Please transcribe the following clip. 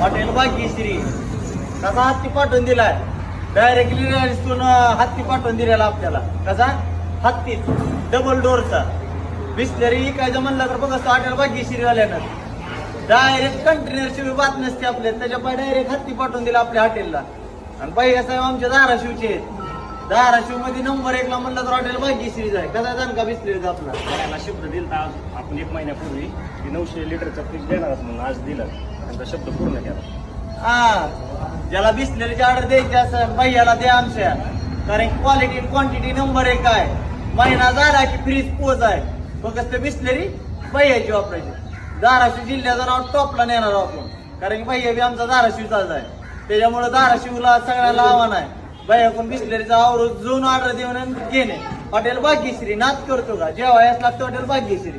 Hotel Bhagyashree कसा हत्ती पाठवून दिलाय? डायरेक्टली रिलायन्सतून हत्ती पाठवून दिलेला आपल्याला. कसा? हत्ती डबल डोरचा बिस्लरी काय म्हणलं तर बघ असं हॉटेल भाग्यश्री वाल्यानं डायरेक्ट कंटेनर शिवाय बात नसते आपल्या त्याच्या डायरेक्ट हत्ती पाठवून दिला आपल्या हॉटेलला. आणि बाई साहेब आमच्या धाराशिवचे आहेत. धाराशिवमध्ये नंबर एकला म्हणलं तर हॉटेल भाग्यश्रीच आहे. कसा जाण का बिस्लरीचा आपला? त्यांना शब्द दिला आज आपण एक महिन्यापूर्वी नऊशे लिटरचा फ्रीज देणार म्हणून आज दिलं. त्यांचा शब्द पूर्ण केला हा ज्याला बिस्लरीची ऑर्डर द्यायची असेल भैयाला द्या आमच्या. कारण क्वालिटी क्वांटिटी नंबर एक आहे. महिना झाला की फ्रीज पोच आहे. फक्त बिस्लरी भैयाची वापरायची धाराशिव जिल्ह्याचं नाव टॉपला नेणार आपण. कारण की भैया बी आमचा धाराशिवचाच आहे. त्याच्यामुळे धाराशिवला सगळ्याला आव्हान आहे. भैया पण बिस्लरीचा आवरून जून ऑर्डर देऊन घेणे. हॉटेल भाग्यश्री नाच करतो का? जेव्हा यास लागतो हॉटेल भाग्यश्री.